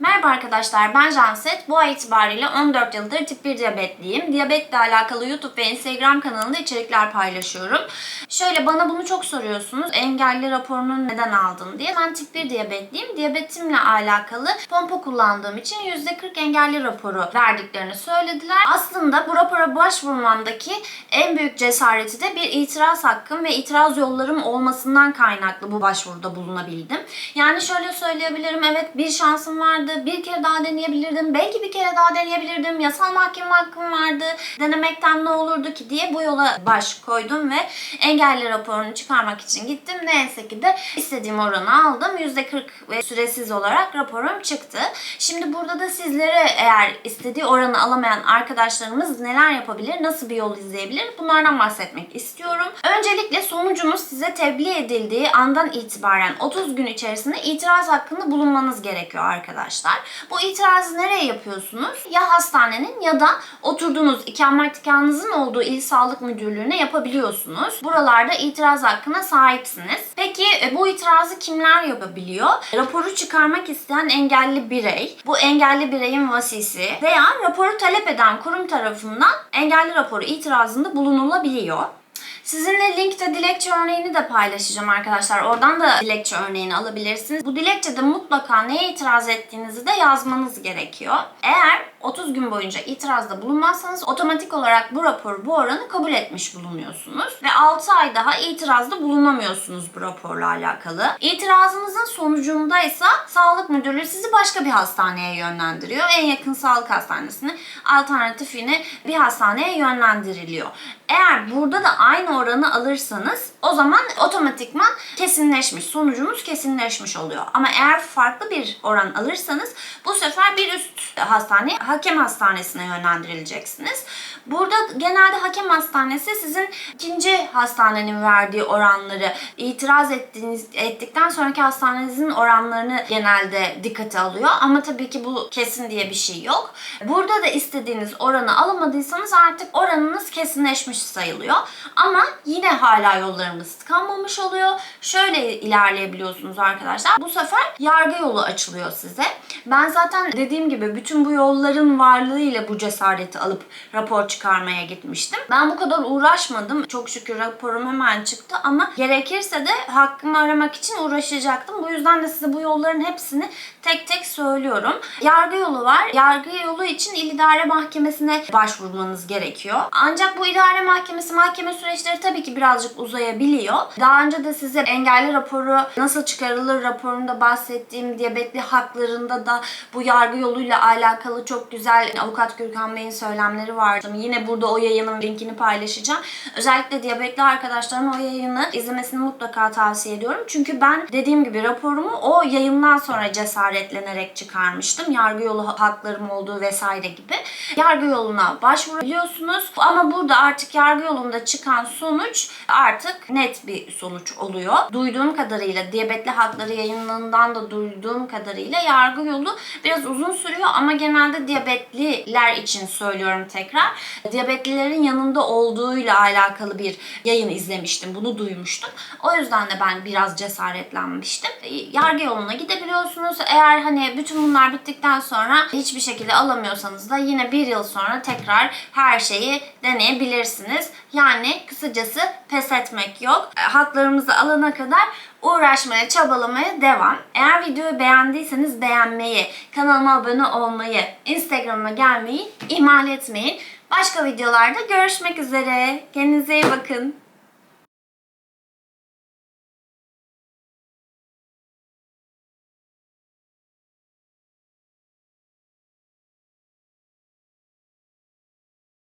my Merhaba arkadaşlar ben Janset. Bu ay itibariyle 14 yıldır tip 1 diyabetliyim. Diyabetle alakalı YouTube ve Instagram kanalında içerikler paylaşıyorum. Şöyle bana bunu çok soruyorsunuz. Engelli raporunu neden aldın diye. Ben tip 1 diyabetliyim. Diyabetimle alakalı pompa kullandığım için %40 engelli raporu verdiklerini söylediler. Aslında bu rapora başvurmamdaki en büyük cesareti de bir itiraz hakkım ve itiraz yollarım olmasından kaynaklı bu başvuruda bulunabildim. Yani şöyle söyleyebilirim. Evet bir şansım vardı. Bir kere daha deneyebilirdim. Belki bir kere daha deneyebilirdim. Yasal mahkeme hakkım vardı. Denemekten ne olurdu ki diye bu yola baş koydum ve engelli raporunu çıkarmak için gittim. Neyse ki de istediğim oranı aldım. %40 ve süresiz olarak raporum çıktı. Şimdi burada da sizlere eğer istediği oranı alamayan arkadaşlarımız neler yapabilir, nasıl bir yol izleyebilir bunlardan bahsetmek istiyorum. Öncelikle sonucunuz size tebliğ edildiği andan itibaren 30 gün içerisinde itiraz hakkında bulunmanız gerekiyor arkadaşlar. Bu itirazı nereye yapıyorsunuz? Ya hastanenin ya da oturduğunuz ikametgahınızın olduğu il sağlık müdürlüğüne yapabiliyorsunuz. Buralarda itiraz hakkına sahipsiniz. Peki e, bu itirazı kimler yapabiliyor? Raporu çıkarmak isteyen engelli birey, bu engelli bireyin vasisi veya raporu talep eden kurum tarafından engelli raporu itirazında bulunulabiliyor. Sizinle linkte dilekçe örneğini de paylaşacağım arkadaşlar. Oradan da dilekçe örneğini alabilirsiniz. Bu dilekçede mutlaka neye itiraz ettiğinizi de yazmanız gerekiyor. Eğer 30 gün boyunca itirazda bulunmazsanız otomatik olarak bu raporu, bu oranı kabul etmiş bulunuyorsunuz. Ve 6 ay daha itirazda bulunamıyorsunuz bu raporla alakalı. İtirazınızın sonucunda ise sağlık müdürlüğü sizi başka bir hastaneye yönlendiriyor. En yakın sağlık hastanesine alternatif yine bir hastaneye yönlendiriliyor. Eğer burada da aynı oranı alırsanız o zaman otomatikman kesinleşmiş, sonucunuz kesinleşmiş oluyor. Ama eğer farklı bir oran alırsanız bu sefer bir üst hastane, hakem hastanesine yönlendirileceksiniz. Burada genelde hakem hastanesi sizin ikinci hastanenin verdiği oranları itiraz ettiğiniz, ettikten sonraki hastanenizin oranlarını genelde dikkate alıyor. Ama tabii ki bu kesin diye bir şey yok. Burada da istediğiniz oranı alamadıysanız artık oranınız kesinleşmiş sayılıyor. Ama yine hala yollarımız tıkanmamış oluyor. Şöyle ilerleyebiliyorsunuz arkadaşlar. Bu sefer yargı yolu açılıyor size. Ben zaten dediğim gibi bütün bu yolların varlığıyla bu cesareti alıp rapor çıkarmaya gitmiştim. Ben bu kadar uğraşmadım. Çok şükür raporum hemen çıktı ama gerekirse de hakkımı aramak için uğraşacaktım. Bu yüzden de size bu yolların hepsini tek tek söylüyorum. Yargı yolu var. Yargı yolu için İl İdare Mahkemesi'ne başvurmanız gerekiyor. Ancak bu idare mahkemesi mahkeme süreçleri tabii ki birazcık uzayabiliyor. Daha önce de size engelli raporu nasıl çıkarılır raporunda bahsettiğim diyabetli haklarında da bu yargı yoluyla alakalı çok güzel avukat Gürkan Bey'in söylemleri vardı. Yine burada o yayının linkini paylaşacağım. Özellikle diyabetli arkadaşlarıma o yayını izlemesini mutlaka tavsiye ediyorum. Çünkü ben dediğim gibi raporumu o yayından sonra cesaretlenerek çıkarmıştım. Yargı yolu haklarım olduğu vesaire gibi. Yargı yoluna başvurabiliyorsunuz. Ama burada artık yargı yolunda çıkan sonuç artık net bir sonuç oluyor. Duyduğum kadarıyla diyabetli hakları yayınlarından da duyduğum kadarıyla yargı yolu biraz uzun sürüyor ama genelde diyabetliler için söylüyorum tekrar. Diyabetlilerin yanında olduğuyla alakalı bir yayın izlemiştim. Bunu duymuştum. O yüzden de ben biraz cesaretlenmiştim. Yargı yoluna gidebiliyorsunuz. Eğer hani bütün bunlar bittikten sonra hiçbir şekilde alamıyorsanız da yine bir yıl sonra tekrar her şeyi deneyebilirsiniz. Yani kısacası pes etmek yok. E, Haklarımızı alana kadar uğraşmaya, çabalamaya devam. Eğer videoyu beğendiyseniz beğenmeyi, kanalıma abone olmayı, Instagram'a gelmeyi ihmal etmeyin. Başka videolarda görüşmek üzere. Kendinize iyi bakın.